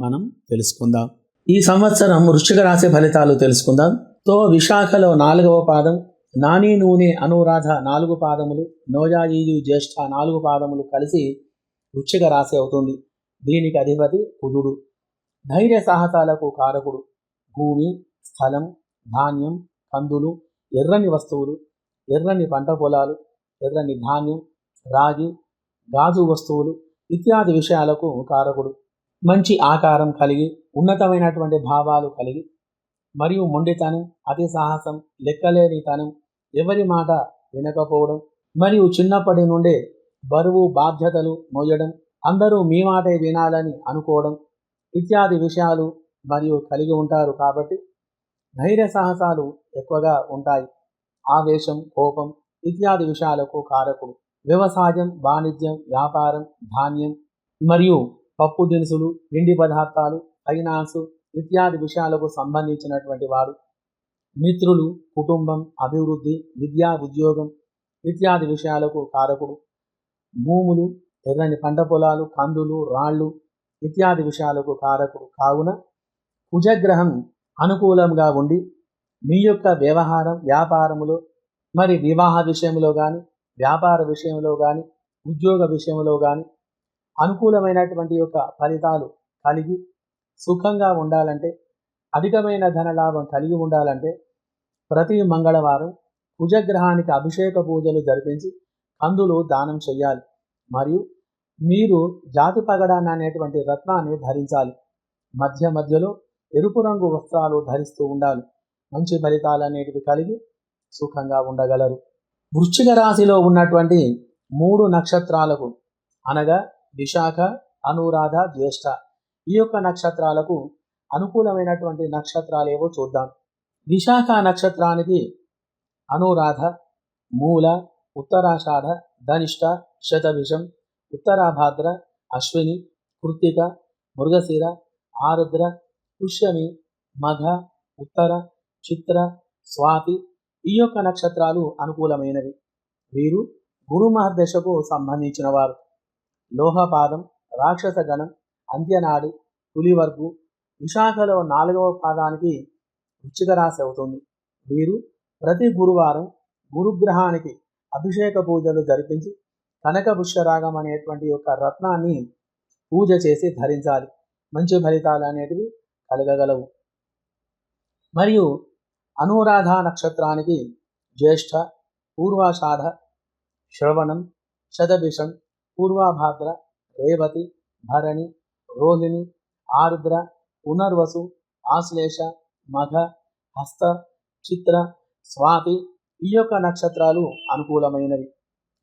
మనం తెలుసుకుందాం. ఈ సంవత్సరం వృశ్చిక రాశి ఫలితాలు తెలుసుకుందాం. తో విశాఖలో నాలుగవ పాదం నాని నూనె అనురాధ నాలుగు పాదములు నోజాయీయు జ్యేష్ఠ నాలుగు పాదములు కలిసి వృశ్చిక రాశి అవుతుంది. దీనికి అధిపతి కుజుడు. ధైర్య సాహసాలకు కారకుడు. భూమి స్థలం ధాన్యం కందులు ఎర్రని వస్తువులు ఎర్రని పంట పొలాలు ఎర్రని ధాన్యం రాగి గాజు వస్తువులు ఇత్యాది విషయాలకు కారకుడు. మంచి ఆకారం కలిగి ఉన్నతమైనటువంటి భావాలు కలిగి మరియు మొండితనం అతి సాహసం లెక్కలేనితనం ఎవరి మాట వినకపోవడం మరియు చిన్నప్పటి నుండే బరువు బాధ్యతలు మోయడం అందరూ మీ మాటే వినాలని అనుకోవడం ఇత్యాది విషయాలు మరియు కలిగి ఉంటారు కాబట్టి ధైర్య సాహసాలు ఎక్కువగా ఉంటాయి. ఆవేశం కోపం ఇత్యాది విషయాలకు కారకుడు. వ్యవసాయం వాణిజ్యం వ్యాపారం ధాన్యం మరియు పప్పు దినుసులు పిండి పదార్థాలు ఫైనాన్స్ ఇత్యాది విషయాలకు సంబంధించినటువంటి వాడు. మిత్రులు కుటుంబం అభివృద్ధి విద్యా ఉద్యోగం ఇత్యాది విషయాలకు కారకుడు. భూములు ఎర్రని పంట పొలాలు కందులు రాళ్ళు ఇత్యాది విషయాలకు కారకుడు. కావున కుజగ్రహం అనుకూలంగా ఉండి మీ యొక్క వ్యవహారం వ్యాపారములో మరి వివాహ విషయంలో కానీ వ్యాపార విషయంలో కానీ ఉద్యోగ విషయంలో కానీ అనుకూలమైనటువంటి యొక్క ఫలితాలు కలిగి సుఖంగా ఉండాలంటే అధికమైన ధనలాభం కలిగి ఉండాలంటే ప్రతి మంగళవారం కుజగ్రహానికి అభిషేక పూజలు జరిపించి కందులు దానం చేయాలి మరియు మీరు జాతి పగడాన్ని అనేటువంటి రత్నాన్ని ధరించాలి. మధ్య మధ్యలో ఎరుపు రంగు వస్త్రాలు ధరిస్తూ ఉండాలి. మంచి ఫలితాలు అనేటివి కలిగి సుఖంగా ఉండగలరు. వృశ్చిక రాశిలో ఉన్నటువంటి మూడు నక్షత్రాలకు అనగా విశాఖ అనురాధ జ్యేష్ఠ ఈ యొక్క నక్షత్రాలకు అనుకూలమైనటువంటి నక్షత్రాలు ఏవో చూద్దాం. విశాఖ నక్షత్రానికి అనురాధ మూల ఉత్తరాషాఢ ధనిష్ట శతభిషం ఉత్తరాభాద్ర అశ్విని కృత్తిక మృగశిర ఆరుద్ర పుష్యమి మఘ ఉత్తర చిత్ర స్వాతి ఈ యొక్క నక్షత్రాలు అనుకూలమైనవి. వీరు గురు మహర్దశకు సంబంధించిన వారు. లోహపాదం రాక్షస గణం అంత్యనాడి పులివర్గు విశాఖలో నాలుగవ పాదానికి వృచ్చిక రాశి అవుతుంది. వీరు ప్రతి గురువారం గురుగ్రహానికి అభిషేక పూజలు జరిపించి కనక పుష్యరాగం అనేటువంటి యొక్క రత్నాన్ని పూజ చేసి ధరించాలి. మంచి ఫలితాలు అనేటివి కలగగలవు. మరియు అనురాధ నక్షత్రానికి జ్యేష్ఠ పూర్వాషాఢ శ్రవణం శతభిషం పూర్వాభాద్ర రేవతి భరణి రోహిణి ఆరుద్ర పునర్వసు ఆశ్లేష మఘ హస్త చిత్ర స్వాతి ఈ యొక్క నక్షత్రాలు అనుకూలమైనవి.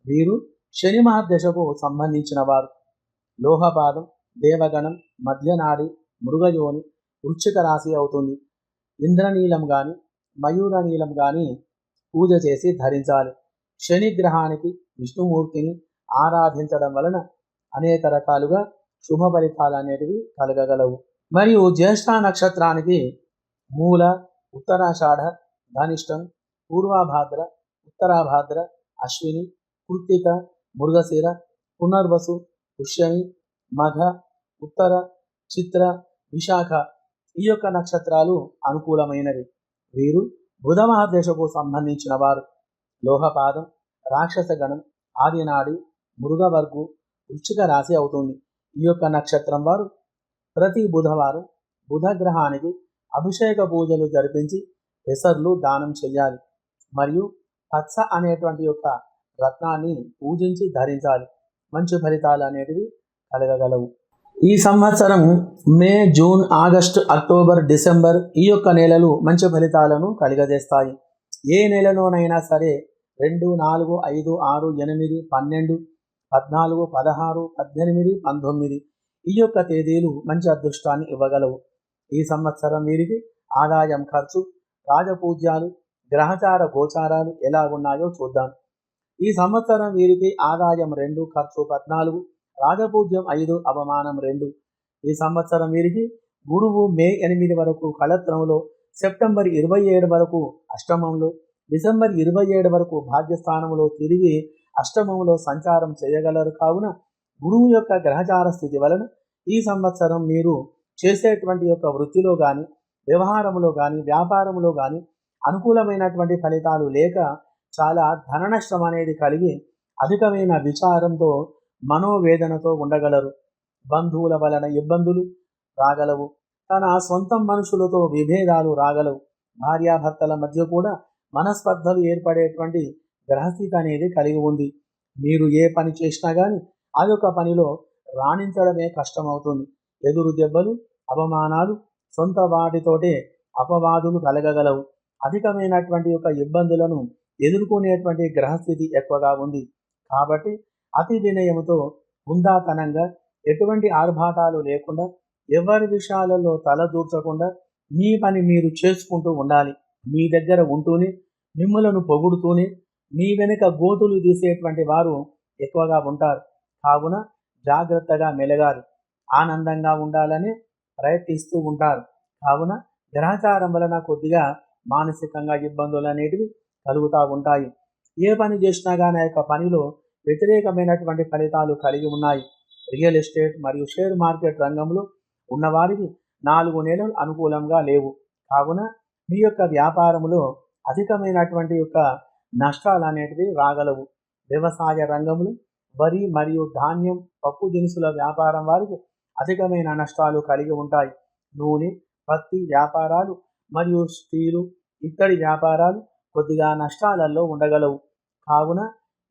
వీరు శని మహర్దశకు సంబంధించిన వారు. లోహపాదం దేవగణం మధ్యనాడి మృగయోని వృశ్చిక రాశి అవుతుంది. ఇంద్రనీలం కానీ మయూర నీలం కానీ పూజ చేసి ధరించాలి. శని గ్రహానికి విష్ణుమూర్తిని ఆరాధించడం వలన అనేక రకాలుగా శుభ ఫలితాలు అనేటివి కలగగలవు. మరియు జ్యేష్ఠ నక్షత్రానికి మూల ఉత్తరాషాఢ ధనిష్టం పూర్వాభాద్ర ఉత్తరాభాద్ర అశ్విని కృత్తిక మృగశిర పునర్వసు పుష్యమి మఘ ఉత్తర చిత్ర విశాఖ ఈ యొక్క నక్షత్రాలు అనుకూలమైనవి. వీరు బుధ మహాదేశకు సంబంధించిన వారు. లోహపాదం రాక్షస గణం ఆదినాడి వరకు వృశ్చిక రాశి అవుతుంది. ఈ యొక్క నక్షత్రం వారు ప్రతి బుధవారం బుధ గ్రహానికి అభిషేక పూజలు జరిపించి పెసర్లు దానం చేయాలి మరియు పచ్చ అనేటువంటి యొక్క రత్నాన్ని పూజించి ధరించాలి. మంచి ఫలితాలు అనేటివి కలగగలవు. ఈ సంవత్సరం May June August October December ఈ యొక్క నెలలు మంచి ఫలితాలను కలిగజేస్తాయి. ఏ నెలలోనైనా సరే రెండు నాలుగు ఐదు ఆరు ఎనిమిది పన్నెండు పద్నాలుగు పదహారు పద్దెనిమిది పంతొమ్మిది ఈ యొక్క తేదీలు మంచి అదృష్టాన్ని ఇవ్వగలవు. ఈ సంవత్సరం వీరికి ఆదాయం ఖర్చు రాజపూజ్యాలు గ్రహచార గోచారాలు ఎలా ఉన్నాయో చూద్దాం. ఈ సంవత్సరం వీరికి ఆదాయం రెండు ఖర్చు పద్నాలుగు రాజపూజ్యం ఐదు అవమానం రెండు. ఈ సంవత్సరం వీరికి గురువు మే ఎనిమిది వరకు కళత్రంలో సెప్టెంబర్ ఇరవై ఏడు వరకు అష్టమంలో డిసెంబర్ ఇరవై ఏడు వరకు భాగ్యస్థానంలో తిరిగి అష్టమంలో సంచారం చేయగలరు కావున గురువు యొక్క గ్రహచార స్థితి వలన ఈ సంవత్సరం మీరు చేసేటువంటి యొక్క వృత్తిలో కానీ వ్యవహారంలో కానీ వ్యాపారంలో కానీ అనుకూలమైనటువంటి ఫలితాలు లేక చాలా ధననష్టం అనేది కలిగి అధికమైన విచారంతో మనోవేదనతో ఉండగలరు. బంధువుల వలన ఇబ్బందులు రాగలవు. తన సొంతం మనుషులతో విభేదాలు రాగలవు. భార్యాభర్తల మధ్య కూడా మనస్పర్ధలు ఏర్పడేటువంటి గ్రహస్థితి అనేది కలిగి ఉంది. మీరు ఏ పని చేసినా కానీ అదొక పనిలో రాణించడమే కష్టమవుతుంది. ఎదురు దెబ్బలు అవమానాలు సొంత వాటితోటే అపవాదులు కలగగలవు. అధికమైనటువంటి యొక్క ఇబ్బందులను ఎదుర్కొనేటువంటి గ్రహస్థితి ఎక్కువగా ఉంది. కాబట్టి అతి వినయంతో హుందాతనంగా ఎటువంటి ఆర్భాటాలు లేకుండా ఎవరి విషయాలలో తలదూర్చకుండా మీ పని మీరు చేసుకుంటూ ఉండాలి. మీ దగ్గర ఉంటూనే మిమ్మలను పొగుడుతూనే మీ వెనుక గోతులు తీసేటువంటి వారు ఎక్కువగా ఉంటారు. కావున జాగ్రత్తగా మెలగాలి. ఆనందంగా ఉండాలని ప్రయత్నిస్తూ ఉంటారు. కావున గ్రహచారం వలన కొద్దిగా మానసికంగా ఇబ్బందులు అనేటివి కలుగుతూ ఉంటాయి. ఏ పని చేసినా కానీ ఆ యొక్క పనిలో వ్యతిరేకమైనటువంటి ఫలితాలు కలిగి ఉన్నాయి. రియల్ ఎస్టేట్ మరియు షేర్ మార్కెట్ రంగంలో ఉన్నవారికి నాలుగు నెలలు అనుకూలంగా లేవు. కావున మీ యొక్క వ్యాపారంలో అధికమైనటువంటి యొక్క నష్టాలు అనేటివి రాగలవు. వ్యవసాయ రంగంలో వరి మరియు ధాన్యం పప్పు దినుసుల వ్యాపారం వారికి అధికమైన నష్టాలు కలిగి ఉంటాయి. నూనె పత్తి వ్యాపారాలు మరియు స్టీలు ఇత్తడి వ్యాపారాలు కొద్దిగా నష్టాలలో ఉండగలవు. కావున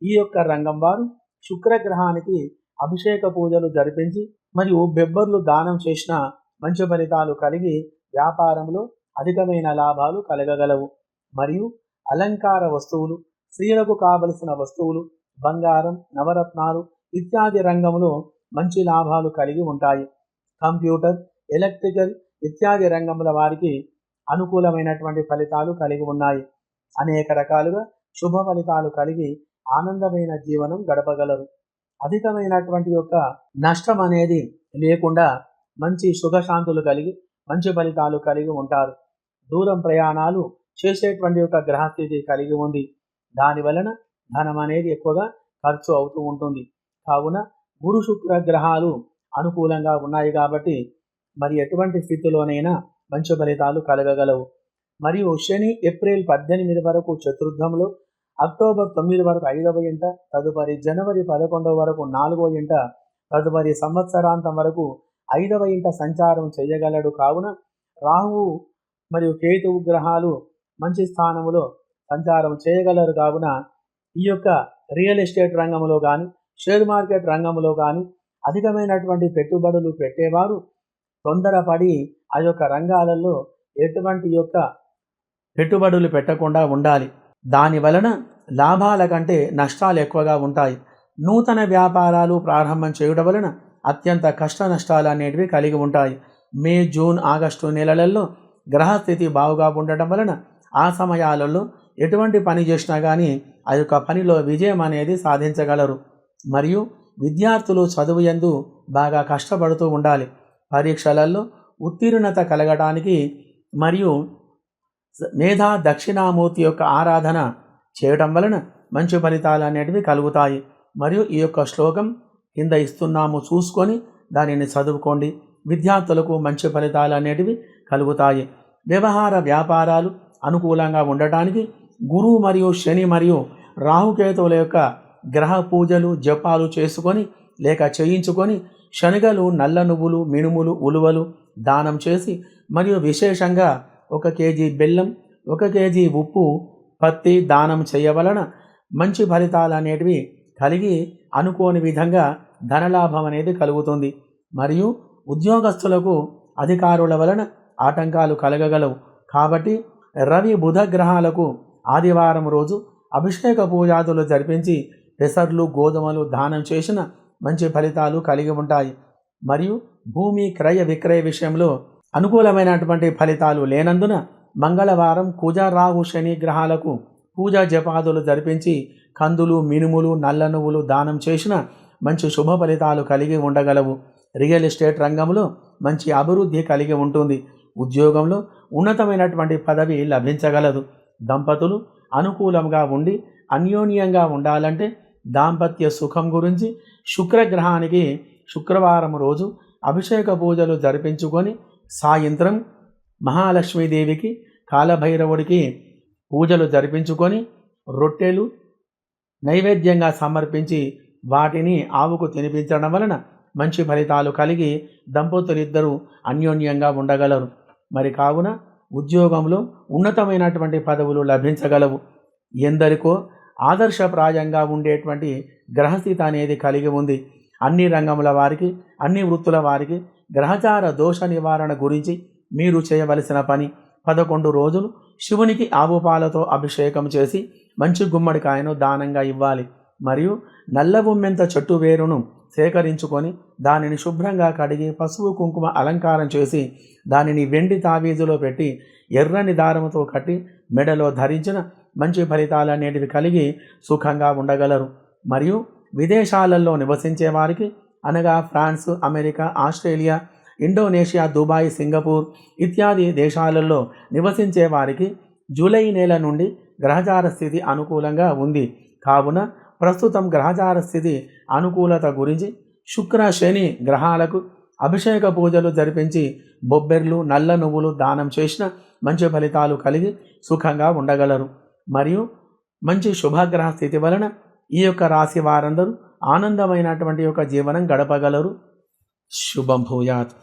ఈ యొక్క రంగం వారు శుక్రగ్రహానికి అభిషేక పూజలు జరిపించి మరియు బెబ్బర్లు దానం చేసిన మంచి ఫలితాలు కలిగి వ్యాపారంలో అధికమైన లాభాలు కలగగలవు. మరియు అలంకార వస్తువులు స్త్రీలకు కావలసిన వస్తువులు బంగారం నవరత్నాలు ఇత్యాది రంగంలో మంచి లాభాలు కలిగి ఉంటాయి. కంప్యూటర్ ఎలక్ట్రికల్ ఇత్యాది రంగముల వారికి అనుకూలమైనటువంటి ఫలితాలు కలిగి ఉన్నాయి. అనేక రకాలుగా శుభ ఫలితాలు కలిగి ఆనందమైన జీవనం గడపగలరు. అధికమైనటువంటి యొక్క నష్టం అనేది లేకుండా మంచి సుఖశాంతులు కలిగి మంచి ఫలితాలు కలిగి ఉంటారు. దూరం ప్రయాణాలు చేసేటువంటి యొక్క గ్రహస్థితి కలిగి ఉంది. దాని వలన ధనం అనేది ఎక్కువగా ఖర్చు అవుతూ ఉంటుంది. కావున గురు శుక్ర గ్రహాలు అనుకూలంగా ఉన్నాయి కాబట్టి మరి ఎటువంటి స్థితిలోనైనా మంచి ఫలితాలు కలగగలవు. మరియు శని ఏప్రిల్ పద్దెనిమిది వరకు చతుర్థంలో అక్టోబర్ తొమ్మిది వరకు ఐదవ ఇంట తదుపరి జనవరి పదకొండవ వరకు నాలుగవ ఇంట తదుపరి సంవత్సరాంతం వరకు ఐదవ ఇంట సంచారం చేయగలడు. కావున రాహువు మరియు కేతువు గ్రహాలు మంచి స్థానములో సంచారం చేయగలరు కావున ఈ యొక్క రియల్ ఎస్టేట్ రంగంలో కానీ షేర్ మార్కెట్ రంగంలో కానీ అధికమైనటువంటి పెట్టుబడులు పెట్టేవారు తొందరపడి ఆ యొక్క రంగాలలో ఎటువంటి యొక్క పెట్టుబడులు పెట్టకుండా ఉండాలి. దాని వలన లాభాల కంటే నష్టాలు ఎక్కువగా ఉంటాయి. నూతన వ్యాపారాలు ప్రారంభం చేయడం వలన అత్యంత కష్ట నష్టాలు అనేటివి కలిగి ఉంటాయి. మే జూన్ ఆగస్టు నెలలలో గ్రహస్థితి బాగుగా ఉండటం వలన ఆ సమయాలలో ఎటువంటి పని చేసినా కానీ ఆ యొక్క పనిలో విజయం అనేది సాధించగలరు. మరియు విద్యార్థులు చదువు ఎందు బాగా కష్టపడుతూ ఉండాలి. పరీక్షలలో ఉత్తీర్ణత కలగడానికి మరియు మేధా దక్షిణామూర్తి యొక్క ఆరాధన చేయటం వలన మంచి ఫలితాలు అనేటివి కలుగుతాయి. మరియు ఈ యొక్క శ్లోకం కింద ఇస్తున్నాము చూసుకొని దానిని చదువుకోండి. విద్యార్థులకు మంచి ఫలితాలు అనేటివి కలుగుతాయి. వ్యవహార వ్యాపారాలు అనుకూలంగా ఉండటానికి గురువు మరియు శని మరియు రాహుకేతువుల యొక్క గ్రహ పూజలు జపాలు చేసుకొని లేక చేయించుకొని శనగలు నల్ల నువ్వులు మినుములు ఉలువలు దానం చేసి మరియు విశేషంగా ఒక కేజీ బెల్లం ఒక కేజీ ఉప్పు పత్తి దానం చేయవలన మంచి ఫలితాలు అనేటివి కలిగి అనుకోని విధంగా ధనలాభం అనేది కలుగుతుంది. మరియు ఉద్యోగస్తులకు అధికారుల వలన ఆటంకాలు కలగగలవు. కాబట్టి రవి బుధ గ్రహాలకు ఆదివారం రోజు అభిషేక పూజాదులు జరిపించి పెసర్లు గోధుమలు దానం చేసిన మంచి ఫలితాలు కలిగి ఉంటాయి. మరియు భూమి క్రయ విక్రయ విషయంలో అనుకూలమైనటువంటి ఫలితాలు లేనందున మంగళవారం కుజ రాహు శని గ్రహాలకు పూజా జపాదులు జరిపించి కందులు మినుములు నల్ల నువ్వులు దానం చేసిన మంచి శుభ ఫలితాలు కలిగి ఉండగలవు. రియల్ ఎస్టేట్ రంగంలో మంచి అభివృద్ధి కలిగి ఉంటుంది. ఉద్యోగంలో ఉన్నతమైనటువంటి పదవి లభించగలదు. దంపతులు అనుకూలంగా ఉండి అన్యోన్యంగా ఉండాలంటే దాంపత్య సుఖం గురించి శుక్రగ్రహానికి శుక్రవారం రోజు అభిషేక పూజలు జరిపించుకొని సాయంత్రం మహాలక్ష్మీదేవికి కాలభైరవుడికి పూజలు జరిపించుకొని రొట్టెలు నైవేద్యంగా సమర్పించి వాటిని ఆవుకు తినిపించడం వలన మంచి ఫలితాలు కలిగి దంపతులిద్దరూ అన్యోన్యంగా ఉండగలరు. మరి కావున ఉద్యోగంలో ఉన్నతమైనటువంటి పదవులు లభించగలవు. ఎందరికో ఆదర్శప్రాయంగా ఉండేటువంటి గ్రహస్థితి అనేది కలిగి ఉంది. అన్ని రంగముల వారికి అన్ని వృత్తుల వారికి గ్రహచార దోష నివారణ గురించి మీరు చేయవలసిన పని పదకొండు రోజులు శివునికి ఆవుపాలతో అభిషేకం చేసి మంచి గుమ్మడికాయను దానంగా ఇవ్వాలి. మరియు నల్ల ఉమ్మెంత చెట్టు వేరును సేకరించుకొని దానిని శుభ్రంగా కడిగి పసుపు కుంకుమ అలంకారం చేసి దానిని వెండి తావీజులో పెట్టి ఎర్రని దారముతో కట్టి మెడలో ధరించిన మంచి ఫలితాలు అనేటివి కలిగి సుఖంగా ఉండగలరు. మరియు విదేశాలలో నివసించే వారికి అనగా France America Australia Indonesia Dubai Singapore ఇత్యాది దేశాలలో నివసించే వారికి జూలై నెల నుండి గ్రహచార స్థితి అనుకూలంగా ఉంది. కావున ప్రస్తుతం గ్రహచార స్థితి అనుకూలత గురించి శుక్ర శని గ్రహాలకు అభిషేక పూజలు జరిపించి బొబ్బెర్లు నల్ల నువ్వులు దానం చేసిన మంచి ఫలితాలు కలిగి సుఖంగా ఉండగలరు. మరియు మంచి శుభగ్రహ స్థితి వలన ఈ యొక్క రాశి వారందరూ ఆనందమైనటువంటి యొక్క జీవనం గడపగలరు. శుభం భూయాత్.